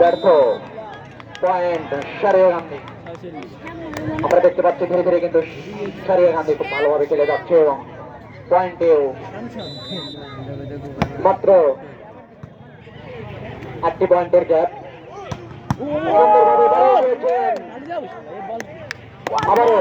ব্যর্থ পয়েন্ট সারিয়া গান্ধী। আমরা দেখতে পাচ্ছি ধীরে ধীরে কিন্তু সারিয়া গান্ধী খুব ভালোভাবে খেলে যাচ্ছে এবং পয়েন্টেও মাত্র আটটি পয়েন্টের গ্যাপ। আবারও।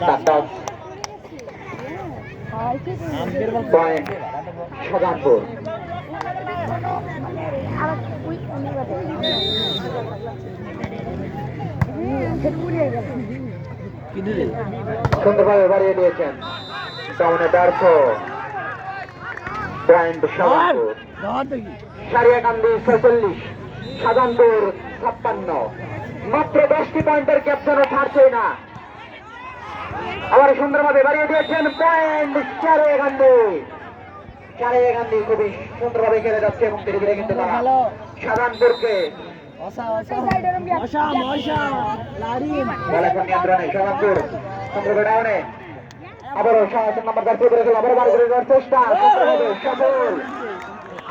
টাটা। পয়েন্ট সুন্দরভাবে বাড়িয়ে দিয়েছেন সামনে ব্যর্থ পয়েন্ট সাজানপুর সারিয়াকান্দি ছেচল্লিশ সাজানপুর ছাপ্পান্ন মাত্র দশটি পয়েন্টের ক্যাপ্টেন ছাড়ছে না আবার সুন্দরভাবে বাড়িয়ে দিয়েছেন পয়েন্ট সারিয়াকান্দি সারিয়াকান্দি খুবই সুন্দরভাবে খেলে যাচ্ছে এবং ধীরে ধীরে কিন্তু তারা ডাউনে। আবারও নাম্বার চেষ্টা। সফল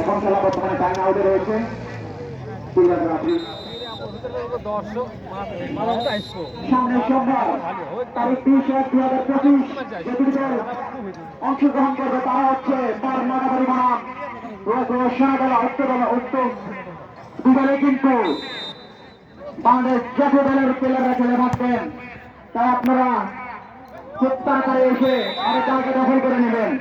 এখন খেলা বর্তমানে টাইম আউটে রয়েছে। দল অংশগ্রহণ করবে তারা হচ্ছে তার বানাম সোনাবেলা উত্তরবেলা উত্তর দুদলে কিন্তু বাংলাদেশ জাতীয় দলের প্লেয়াররা খেলে থাকবেন তাই আপনারা খুব তাড়াতাড়ি এসে আরও জায়গা দখল করে নেবেন।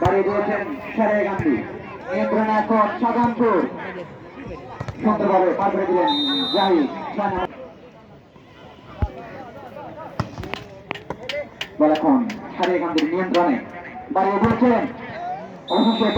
বাড়িয়ে দিয়েছেন সারে গান্ধী। নিয়ন্ত্রণে এখন সাধনপুর। সুন্দরভাবে পার দিলেন জাহিদ বল এখন সারে গান্ধীর নিয়ন্ত্রণে। বাড়িয়ে দিয়েছেন অবশেষে